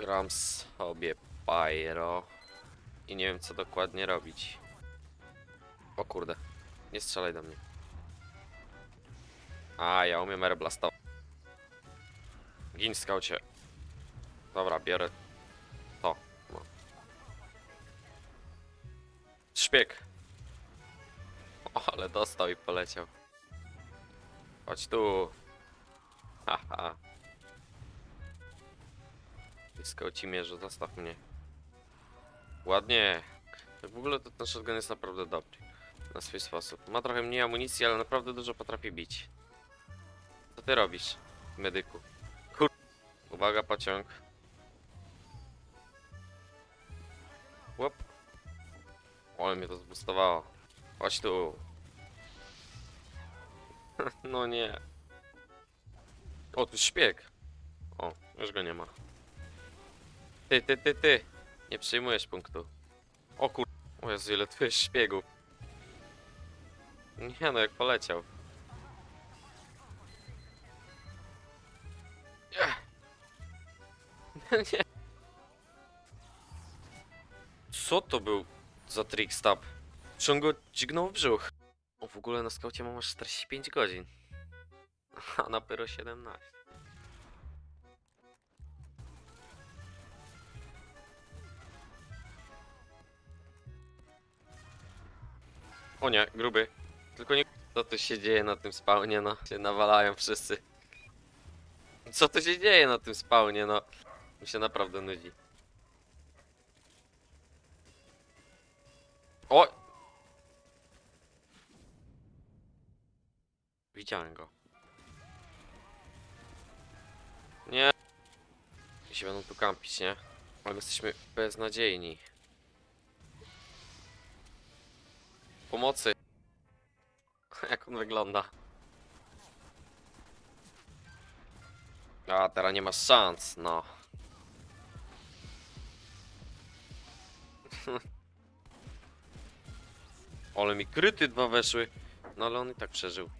Gram sobie Pyro i nie wiem co dokładnie robić. O kurde, nie strzelaj do mnie. A, ja umiem airblastować. Gin skaucie. Dobra, biorę to. No. Szpieg. O, ale dostał i poleciał. Chodź tu. Haha. Skauci mierze, zostaw mnie. Ładnie. Tak w ogóle ten shotgun jest naprawdę dobry. Na swój sposób. Ma trochę mniej amunicji, ale naprawdę dużo potrafi bić. Co ty robisz, medyku? Kur... Uwaga, pociąg. Łop. O, mnie to zbustowało. Chodź tu. no nie. O, tu szpieg. O, już go nie ma. Ty, ty, ty, ty. Nie przyjmujesz punktu. O kur... O Jezu, ile tu jest. Nie no, jak poleciał. Nie. Co to był za trickstab? Czy on go dźgnął w brzuch? O, w ogóle na skaucie mam aż 45 godzin. A na pyro 17. O nie, gruby. Tylko nie... Co tu się dzieje na tym spawnie, no? Się nawalają wszyscy. Co tu się dzieje na tym spawnie, no? Mi się naprawdę nudzi. O! Widziałem go. Nie. I się będą tu kampić, nie? Ale my jesteśmy beznadziejni. Pomocy. Jak on wygląda. A, teraz nie masz szans, no. Ale mi kryty dwa weszły. No ale on i tak przeżył.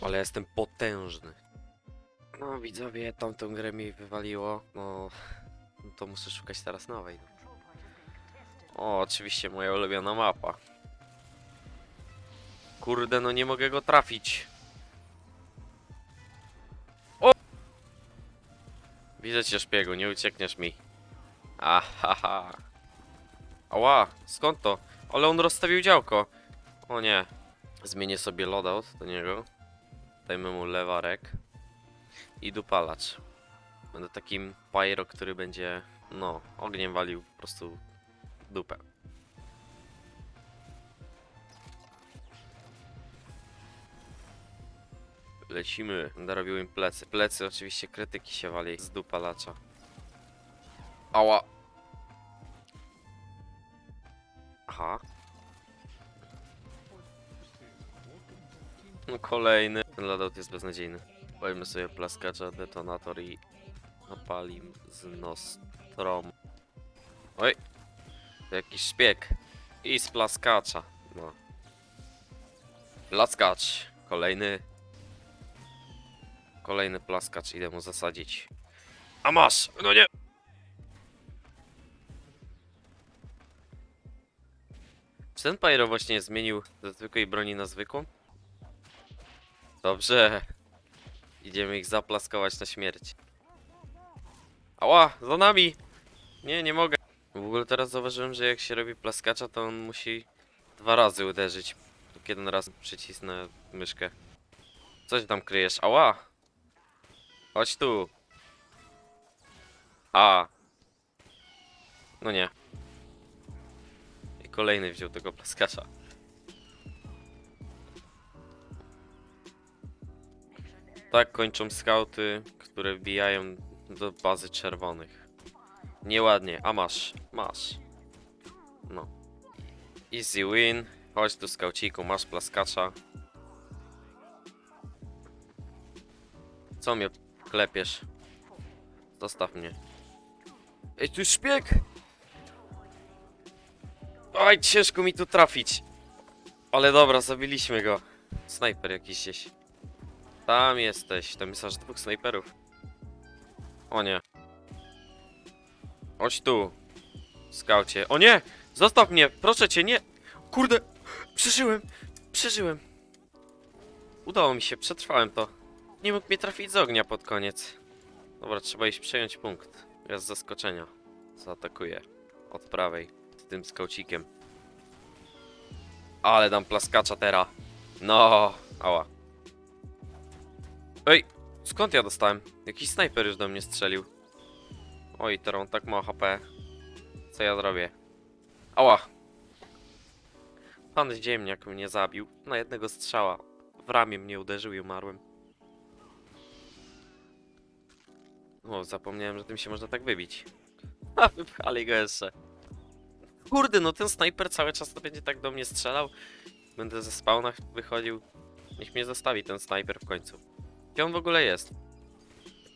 Ale jestem potężny. No widzowie, tamtą grę mi wywaliło. No to muszę szukać teraz nowej. O, oczywiście moja ulubiona mapa. Kurde, no nie mogę go trafić. O! Widzę cię, szpiegu, nie uciekniesz mi. Ahaha. Ała, skąd to? Ale on rozstawił działko. O nie. Zmienię sobie loadout do niego. Dajmy mu lewarek. I dupalacz. Będę takim pyro, który będzie, no, ogniem walił po prostu dupę. Lecimy. Będę robił im plecy. Plecy oczywiście krytyki się wali z dupalacza. Ała. Aha. No kolejny. Ten loadout jest beznadziejny. Weźmy sobie plaskacza, detonator i napalim z Nostrom. Oj. Jakiś szpieg. I z plaskacza. No. Plaskacz. Kolejny. Kolejny plaskacz. Idę mu zasadzić. A masz! No nie! Czy ten Pyro właśnie zmienił ze zwykłej broni na zwykłą? Dobrze. Idziemy ich zaplaskować na śmierć. Ała, za nami! Nie, nie mogę. W ogóle teraz zauważyłem, że jak się robi plaskacza, to on musi dwa razy uderzyć. Tylko jeden raz przycisnę myszkę. Coś tam kryjesz. Ała! Chodź tu. A. No nie. I kolejny wziął tego plaskacza. Tak kończą skauty, które wbijają do bazy czerwonych. Nieładnie, a masz, masz. No. Easy win. Chodź tu skauciku, masz plaskacza. Co mnie klepiesz? Zostaw mnie. Ej, tu szpieg! Oj, ciężko mi tu trafić. Ale dobra, zabiliśmy go. Snajper jakiś gdzieś. Tam jesteś, tam jest aż dwóch snajperów. O nie. Chodź tu. Skaucie. O nie! Zostaw mnie! Proszę cię, nie! Kurde! Przeżyłem! Przeżyłem! Udało mi się, przetrwałem to. Nie mógł mnie trafić z ognia pod koniec. Dobra, trzeba iść przejąć punkt. Ja z zaskoczenia. Zaatakuję. Od prawej. Z tym skaucikiem. Ale dam plaskacza teraz. No, ała. Ej, skąd ja dostałem? Jakiś snajper już do mnie strzelił. Oj, teraz on tak ma HP. Co ja zrobię? Ała. Pan ziemniak mnie zabił. Na jednego strzała. W ramię mnie uderzył i umarłem. O, zapomniałem, że tym się można tak wybić. Ha, wypchali go jeszcze. Kurde, no ten snajper cały czas to będzie tak do mnie strzelał. Będę ze spawna wychodził. Niech mnie zostawi ten snajper w końcu. Gdzie on w ogóle jest?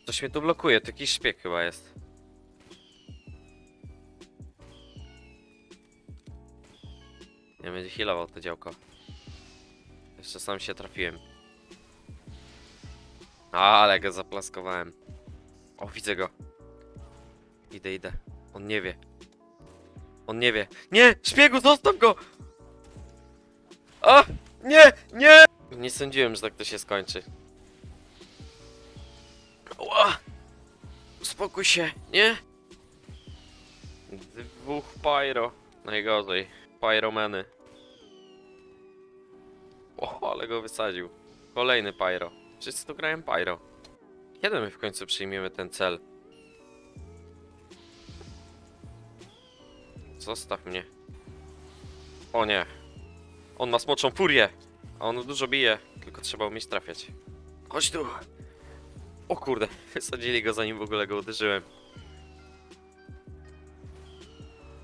Coś mnie tu blokuje, to jakiś szpieg chyba jest. Nie będzie healował to działko. Jeszcze sam się trafiłem. Ale go zaplaskowałem. O, widzę go. Idę, idę. On nie wie. On nie wie. Nie! Szpiegu, zostaw go! A! Nie! Nie! Nie sądziłem, że tak to się skończy. Ła! Uspokój się, nie? Dwóch pyro. Najgorzej. Pyromeny. O, ale go wysadził. Kolejny pyro. Wszyscy tu grają pyro. Kiedy my w końcu przyjmiemy ten cel? Zostaw mnie. O nie. On ma smoczą furię. A on dużo bije. Tylko trzeba umieć trafiać. Chodź tu. O kurde. Wysadzili go zanim w ogóle go uderzyłem.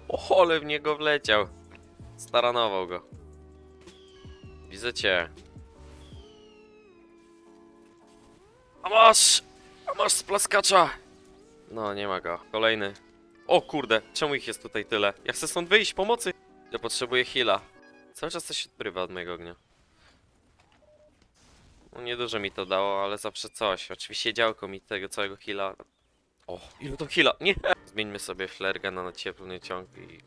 O, w niego wleciał. Staranował go. Widzę cię. A masz! A masz splaskacza! No, nie ma go. Kolejny. O kurde, czemu ich jest tutaj tyle? Ja chcę stąd wyjść, pomocy! Ja potrzebuję heala. Cały czas coś odprywa od mojego ognia. No niedużo mi to dało, ale zawsze coś. Oczywiście działko mi tego całego heala. O, ile to heala? Nie! Zmieńmy sobie flergana na cieplny ciąg i...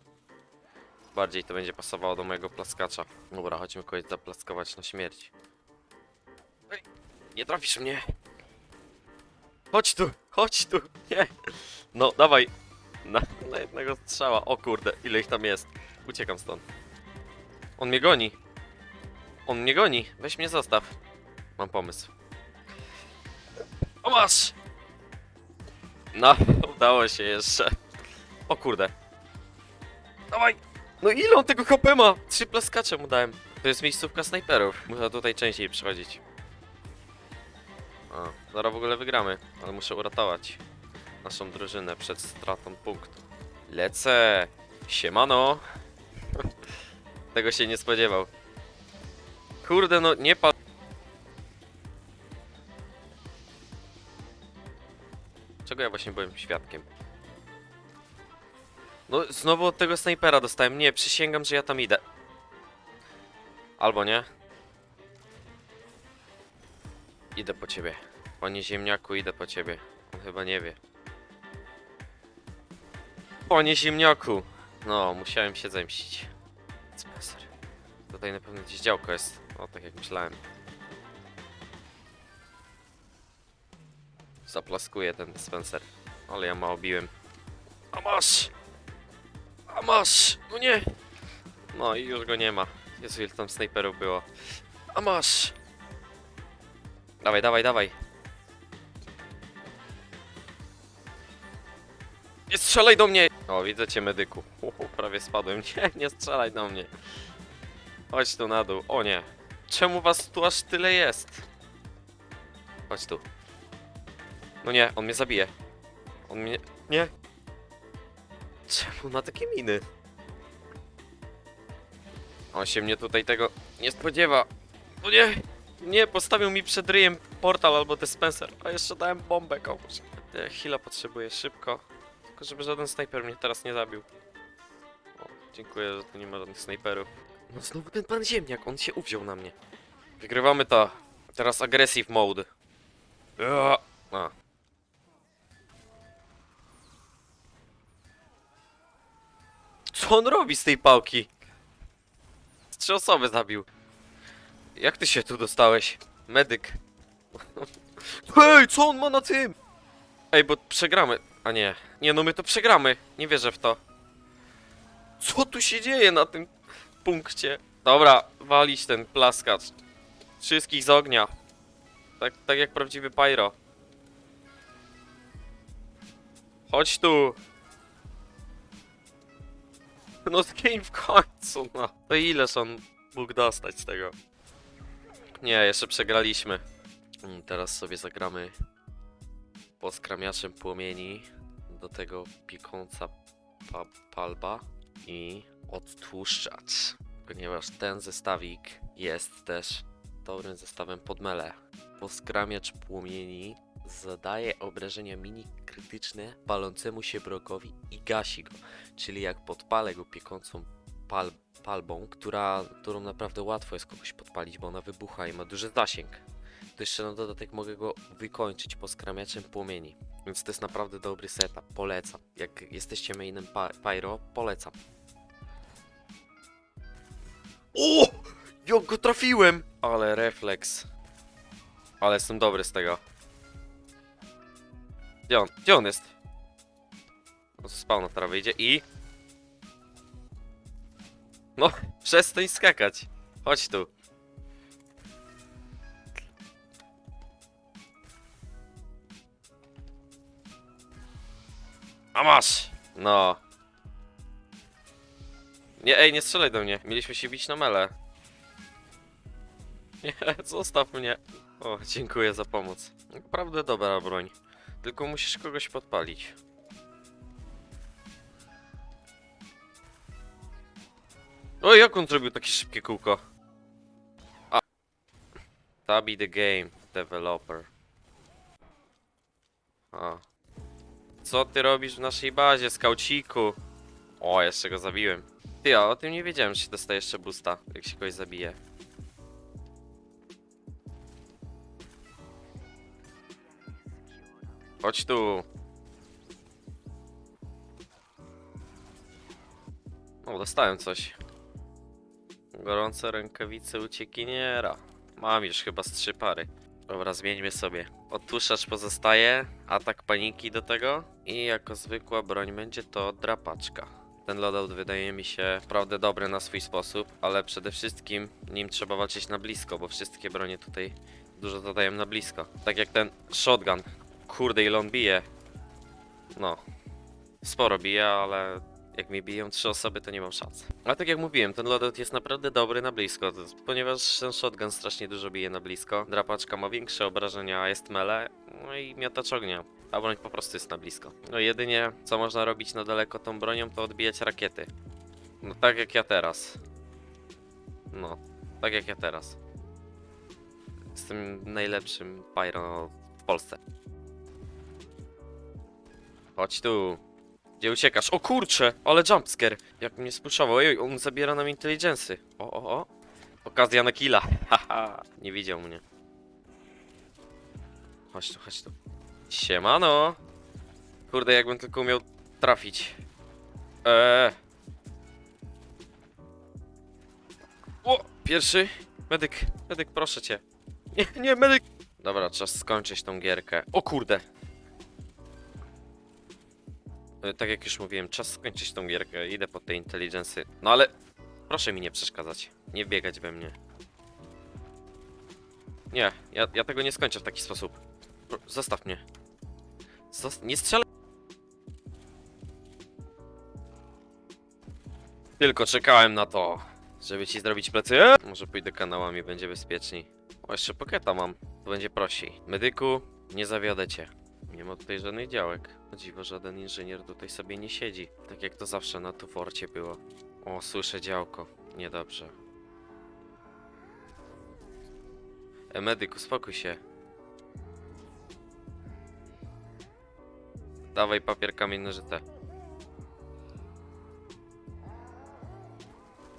Bardziej to będzie pasowało do mojego plaskacza. Dobra, chodźmy kogoś zaplaskować na śmierć. Ej, nie trafisz mnie! Chodź tu, chodź tu, nie! No, dawaj! Na, na jednego strzała. O kurde, ile ich tam jest. Uciekam stąd. On mnie goni. On mnie goni. Weź mnie zostaw. Mam pomysł. O masz! No, udało się jeszcze. O kurde. Dawaj! No ile on tego HP ma? Trzy plaskacze mu dałem. To jest miejscówka snajperów. Muszę tutaj częściej przychodzić. A, zaraz w ogóle wygramy, ale muszę uratować naszą drużynę przed stratą punktu. Lecę! Siemano! Tego się nie spodziewał. Kurde, no nie pa... Czego ja właśnie byłem świadkiem? No, znowu od tego snajpera dostałem. Nie, przysięgam, że ja tam idę. Albo nie. Idę po ciebie. Panie ziemniaku, idę po ciebie. On chyba nie wie. Panie ziemniaku! No, musiałem się zemścić. Spencer. Tutaj na pewno gdzieś działko jest. O, tak jak myślałem. Zaplaskuje ten Spencer. Ale ja mało biłem. A masz! A masz! No nie! No i już go nie ma. Jezu, ile tam snajperów było. A masz! Dawaj, dawaj, dawaj. Nie strzelaj do mnie! O, widzę cię, medyku. Uhu, prawie spadłem. Nie, nie strzelaj do mnie. Chodź tu na dół. O nie. Czemu was tu aż tyle jest? Chodź tu. No nie, on mnie zabije. On mnie... Nie. Czemu ma takie miny? On się mnie tutaj tego nie spodziewa. No nie! Nie, postawił mi przed ryjem portal albo dispenser, a jeszcze dałem bombę komuś. E, Heala potrzebuję szybko. Tylko żeby żaden snajper mnie teraz nie zabił. O, dziękuję, że tu nie ma żadnych snajperów. No znowu ten pan ziemniak, on się uwziął na mnie. Wygrywamy to. Teraz aggressive mode. A. Co on robi z tej pałki? Trzy osoby zabił. Jak ty się tu dostałeś? Medyk. Hej, co on ma na tym? Ej, bo przegramy. A nie. Nie, no my to przegramy. Nie wierzę w to. Co tu się dzieje na tym punkcie? Dobra, walić ten plaskacz. Wszystkich z ognia. Tak, tak jak prawdziwy pyro. Chodź tu. No zgiń w końcu, no. To ileż on mógł dostać z tego? Nie, jeszcze przegraliśmy. Mm, Teraz sobie zagramy poskramiaczem płomieni. Do tego piekąca pa palba i odtłuszczacz. Ponieważ ten zestawik jest też dobrym zestawem pod mele. Poskramiacz płomieni zadaje obrażenia mini krytyczne palącemu się brokowi i gasi go. Czyli jak podpalę go piekącą pal palbą, która, którą naprawdę łatwo jest kogoś podpalić, bo ona wybucha i ma duży zasięg. To jeszcze na dodatek mogę go wykończyć poskramiaczem płomieni. Więc to jest naprawdę dobry setup, polecam. Jak jesteście mainem Pyro, polecam. O! Jak go trafiłem! Ale refleks. Ale jestem dobry z tego. Gdzie on? Gdzie on jest? No spawna teraz wyjdzie i... No, przestań skakać. Chodź tu. A masz! No. Nie, ej, nie strzelaj do mnie. Mieliśmy się bić na mele. Nie, zostaw mnie. O, dziękuję za pomoc. Naprawdę dobra broń. Tylko musisz kogoś podpalić. O, jak on zrobił takie szybkie kółko? A. Tabi the game developer. A. Co ty robisz w naszej bazie, skauciku? O, jeszcze go zabiłem. Ty, a o tym nie wiedziałem, że się dostaje jeszcze boosta, jak się kogoś zabije. Chodź tu. O, dostałem coś. Gorące rękawice uciekiniera. Mam już chyba z trzy pary. Dobra, zmieńmy sobie. Odtłuszczacz pozostaje, atak paniki do tego i jako zwykła broń będzie to drapaczka. Ten loadout wydaje mi się naprawdę dobry na swój sposób, ale przede wszystkim nim trzeba walczyć na blisko, bo wszystkie bronie tutaj dużo zadają na blisko. Tak jak ten shotgun. Kurde, ile on bije. No. Sporo bije, ale jak mi biją trzy osoby, to nie mam szans. Ale tak jak mówiłem, ten loadout jest naprawdę dobry na blisko, ponieważ ten shotgun strasznie dużo bije na blisko. Drapaczka ma większe obrażenia, a jest mele, no i miotacz ognia. A broń po prostu jest na blisko. No jedynie, co można robić na daleko tą bronią, to odbijać rakiety. No tak jak ja teraz. No, tak jak ja teraz. Jestem najlepszym pyro w Polsce. Chodź tu. Gdzie uciekasz? O kurcze! Ale jumpscare! Jak mnie spuszował. Ej, on zabiera nam inteligency. O, o, o. Okazja na killa. Haha. Nie widział mnie. Chodź tu, chodź tu. Siemano! Kurde, jakbym tylko umiał trafić. Eee. O! Pierwszy. Medyk, medyk, proszę cię. Nie, nie, medyk! Dobra, czas skończyć tą gierkę. O kurde! E, Tak jak już mówiłem, czas skończyć tą gierkę. Idę po tej inteligencji. No ale proszę mi nie przeszkadzać. Nie biegać we mnie. Nie, ja, ja tego nie skończę w taki sposób. Zostaw mnie. Nie strzelaj. Tylko czekałem na to, żeby ci zrobić plecy. Eee! Może pójdę kanałami, będzie bezpieczniej. O, jeszcze poketa mam. To będzie prościej. Medyku, nie zawiodę cię. Nie ma tutaj żadnych działek. O dziwo, żaden inżynier tutaj sobie nie siedzi. Tak jak to zawsze na Tuforcie było. O, słyszę działko. Niedobrze. E, medyk, uspokój się. Dawaj papier, kamień, nożyce.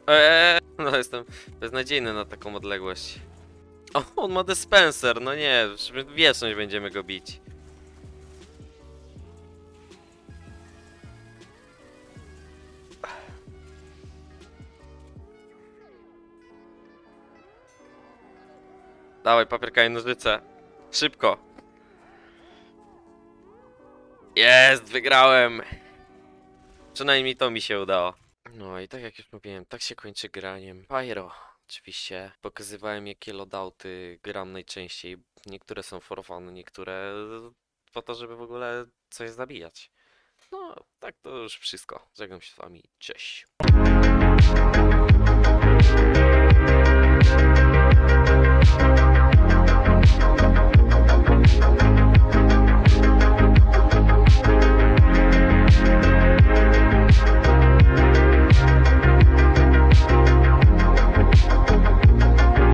Eee, no jestem beznadziejny na taką odległość. O, on ma dispenser, no nie, wieczność będziemy go bić. Dawaj, papierka i nożyce. Szybko. Jest, wygrałem. Przynajmniej to mi się udało. No i tak jak już mówiłem, tak się kończy graniem. Pyro. Oczywiście pokazywałem jakie loadouty gram najczęściej. Niektóre są for niektóre po to, żeby w ogóle coś zabijać. No, tak to już wszystko. Żegnam się z wami. Cześć.